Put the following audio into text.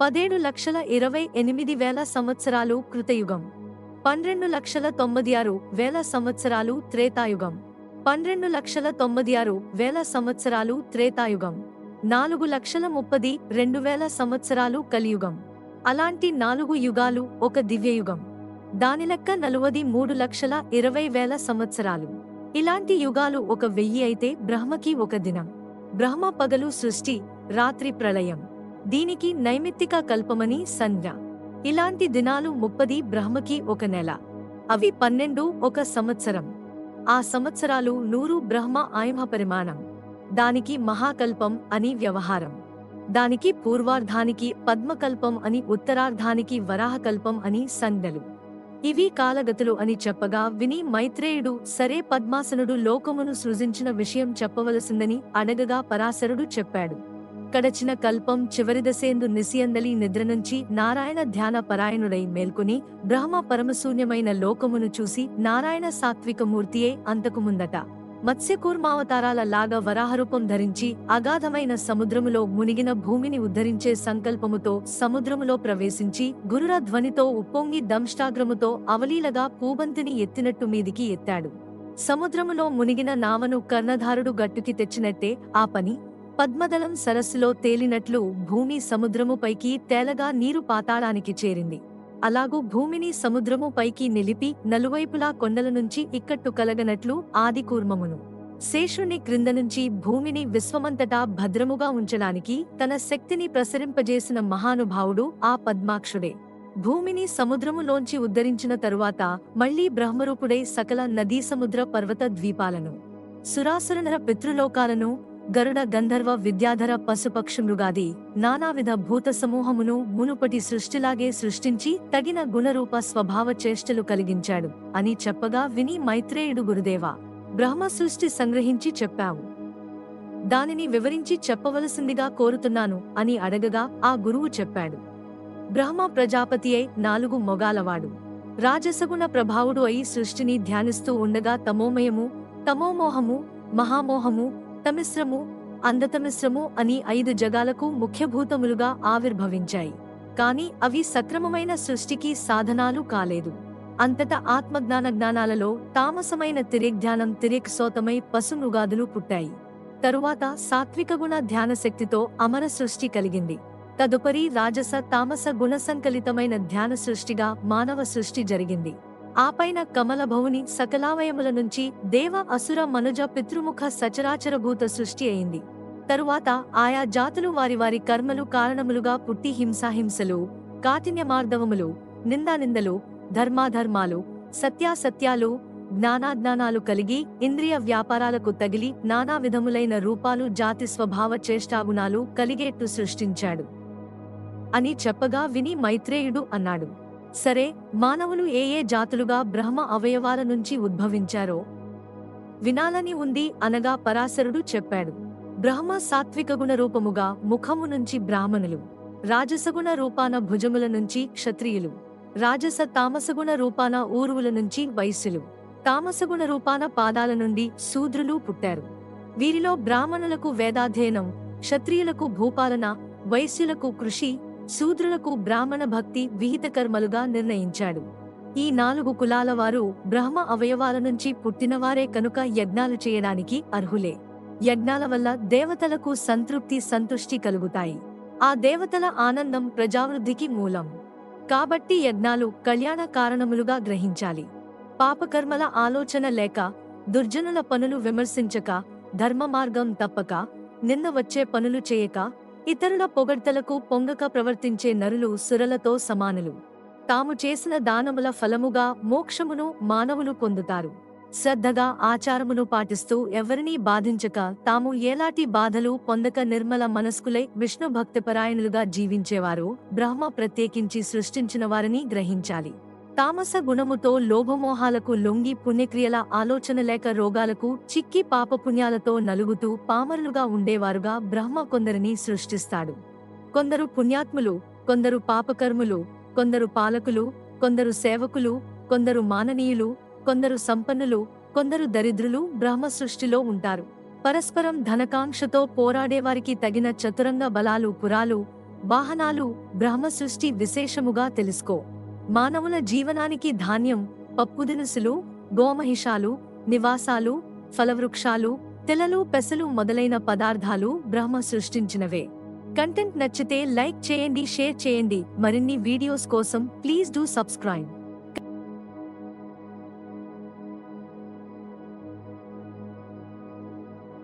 పదేడు లక్షల ఇరవై ఎనిమిది వేల సంవత్సరాలు కృతయుగం. పన్నెండు లక్షల తొమ్మిది ఆరు వేల సంవత్సరాలు త్రేతాయుగం. పన్నెండు లక్షల తొమ్మిది ఆరు వేల సంవత్సరాలు త్రేతాయుగం. నాలుగు లక్షల ముప్పది రెండు వేల సంవత్సరాలు కలియుగం. అలాంటి నాలుగు యుగాలు ఒక దివ్యయుగం. దాని లెక్క నలువది మూడు లక్షల ఇరవై వేల సంవత్సరాలు. ఇలాంటి యుగాలు ఒక వెయ్యి అయితే బ్రహ్మకి ఒక దినం. బ్రహ్మ పగలు సృష్టి రాత్రి ప్రళయం. దీనికి నైమిత్తిక కల్పమని సంజ్ఞ. ఇలాంటి దినాలు ముప్పది బ్రహ్మకి ఒక నెల. అవి పన్నెండు ఒక సంవత్సరం. ఆ సంవత్సరాలు నూరు బ్రహ్మ ఆయుమ పరిమాణం. దానికి మహాకల్పం అని వ్యవహారం. దానికి పూర్వార్ధానికి పద్మకల్పం అని ఉత్తరార్ధానికి వరాహకల్పం అని సంజ్ఞలు. ఇవి కాలగతులు అని చెప్పగా విని మైత్రేయుడు సరే పద్మాసనుడు లోకమును సృజించిన విషయం చెప్పవలసిందని అడగగా పరాశరుడు చెప్పాడు. కడచిన కల్పం చివరిదశేందు నిసియందలి నిద్ర నుంచి నారాయణ ధ్యాన పరాయణుడై మేల్కొని బ్రహ్మ పరమశూన్యమైన లోకమును చూసి నారాయణ సాత్విక మూర్తియే అంతకు ముందట మత్స్యకూర్మావతారాల లాగా వరాహరూపం ధరించి అగాధమైన సముద్రములో మునిగిన భూమిని ఉద్ధరించే సంకల్పముతో సముద్రములో ప్రవేశించి గురుర ధ్వనితో ఉప్పొంగి దంష్టాగ్రముతో అవలీలగా పూబంతిని ఎత్తినట్టు మీదికి ఎత్తాడు. సముద్రములో మునిగిన నావను కర్ణధారుడు గట్టుకి తెచ్చినట్టే ఆ పని పద్మదళం సరస్సులో తేలినట్లు భూమి సముద్రము పైకి తేలగా నీరు పాతాళానికి చేరింది. అలాగూ భూమిని సముద్రము పైకి నిలిపి నలువైపులా కొండల నుంచి ఇక్కట్టు కలగనట్లు ఆది కూర్మమును క్రింద నుంచి భూమిని విశ్వమంతటా భద్రముగా ఉంచడానికి తన శక్తిని ప్రసరింపజేసిన మహానుభావుడు ఆ పద్మాక్షుడే. భూమిని సముద్రములోంచి ఉద్ధరించిన తరువాత మళ్ళీ బ్రహ్మరూపుడై సకల నదీ సముద్ర పర్వత ద్వీపాలను సురాసురనర పితృలోకాలను గరుడ గంధర్వ విద్యాధర పశుపక్షి మృగాది నానావిధ భూత సమూహమును మునుపటి సృష్టిలాగే సృష్టించి తగిన గుణరూప స్వభావ చేష్టలు కలిగించాడు అని చెప్పగా విని మైత్రేయుడు గురుదేవా బ్రహ్మ సృష్టి సంగ్రహించి చెప్పావు. దానిని వివరించి చెప్పవలసిందిగా కోరుతున్నాను అని అడగగా ఆ గురువు చెప్పాడు. బ్రహ్మ ప్రజాపతి అయి నాలుగు మొగాలవాడు. రాజసగుణ ప్రభావుడు అయి సృష్టిని ధ్యానిస్తూ ఉండగా తమోమయము తమోమోహము మహామోహము తమిశ్రము అందతమిశ్రము అని ఐదు జగాలకు ముఖ్యభూతములుగా ఆవిర్భవించాయి. కాని అవి సక్రమమైన సృష్టికి సాధనాలు కాలేదు. అంతట ఆత్మజ్ఞాన జ్ఞానాలలో తామసమైన తిరిగ్ధ్యానం తిరిక్ సోతమై పశుమృగాదులు పుట్టాయి. తరువాత సాత్విక గుణ ధ్యాన శక్తితో అమర సృష్టి కలిగింది. తదుపరి రాజస తామస గుణ సంకలితమైన ధ్యాన సృష్టిగా మానవ సృష్టి జరిగింది. ఆపైన కమలభవుని సకలావయముల నుంచి దేవ అసుర మనుజ పితృముఖ సచరాచరభూత సృష్టి అయింది. తరువాత ఆయా జాతులు వారి వారి కర్మలు కారణములుగా పుట్టి హింసాహింసలు కాఠిన్యమార్దవములు నిందానిందలు ధర్మాధర్మాలు సత్యాసత్యాలు జ్ఞానాజ్ఞానాలు కలిగి ఇంద్రియ వ్యాపారాలకు తగిలి నానా విధములైన రూపాలు జాతి స్వభావ చేష్టాగుణాలు కలిగేట్టు సృష్టించాడు. అని చెప్పగా విని మైత్రేయుడు అన్నాడు. సరే మానవులు ఏ ఏ జాతులుగా బ్రహ్మ అవయవాల నుంచి ఉద్భవించారో వినాలని ఉంది అనగా పరాశరుడు చెప్పాడు. బ్రహ్మ సాత్విక గుణ రూపముగా ముఖము నుంచి బ్రాహ్మణులు రాజసగుణ రూపాన భుజముల నుంచి క్షత్రియులు రాజస తామసగుణ రూపాన ఊరువుల నుంచి వైశ్యులు తామసగుణ రూపాన పాదాల నుండి శూద్రులు పుట్టారు. వీరిలో బ్రాహ్మణులకు వేదాధ్యయనం క్షత్రియులకు భూపాలన వైశ్యులకు కృషి శూద్రులకు బ్రాహ్మణ భక్తి విహిత కర్మలుగా నిర్ణయించాడు. ఈ నాలుగు కులాల వారు బ్రహ్మ అవయవాల నుంచి పుట్టినవారే కనుక యజ్ఞాలు చేయడానికి అర్హులే. యజ్ఞాల వల్ల దేవతలకు సంతృప్తి సంతుష్టి కలుగుతాయి. ఆ దేవతల ఆనందం ప్రజావృద్ధికి మూలం. కాబట్టి యజ్ఞాలు కళ్యాణ కారణములుగా గ్రహించాలి. పాపకర్మల ఆలోచన లేక దుర్జనుల పనులు విమర్శించక ధర్మ మార్గం తప్పక నిన్న వచ్చే పనులు చేయక ఇతరుల పొగడ్తలకు పొంగక ప్రవర్తించే నరులు సురలతో సమానులు. తాము చేసిన దానముల ఫలముగా మోక్షమును మానవులు పొందుతారు. శ్రద్ధగా ఆచారమును పాటిస్తూ ఎవరినీ బాధించక తాము ఏలాటి బాధలు పొందక నిర్మల మనస్కులై విష్ణు భక్తిపరాయణులుగా జీవించేవారు బ్రహ్మ ప్రత్యేకించి సృష్టించిన వారిని గ్రహించాలి. తామస గుణముతో లోభమోహాలకు లొంగి పుణ్యక్రియల ఆలోచన లేక రోగాలకు చిక్కి పాపపుణ్యాలతో నలుగుతూ పామరులుగా ఉండేవారుగా బ్రహ్మ కొందరిని సృష్టిస్తాడు. కొందరు పుణ్యాత్ములు కొందరు పాపకర్ములు కొందరు పాలకులు కొందరు సేవకులు కొందరు మాననీయులు కొందరు సంపన్నులు కొందరు దరిద్రులు బ్రహ్మ సృష్టిలో ఉంటారు. పరస్పరం ధనకాంక్షతో పోరాడేవారికి తగిన చతురంగ బలాలు పురాలు వాహనాలు బ్రహ్మ సృష్టి విశేషముగా తెలుసుకో. మానవుల జీవనానికి ధాన్యం పప్పుదినుసులు గోమహిషాలు నివాసాలు ఫలవృక్షాలు తెలలు పెసలు మొదలైన పదార్థాలు బ్రహ్మ సృష్టించినవే. కంటెంట్ నచ్చితే లైక్ చేయండి షేర్ చేయండి. మరిన్ని వీడియోస్ కోసం ప్లీజ్ డూ సబ్స్క్రైబ్.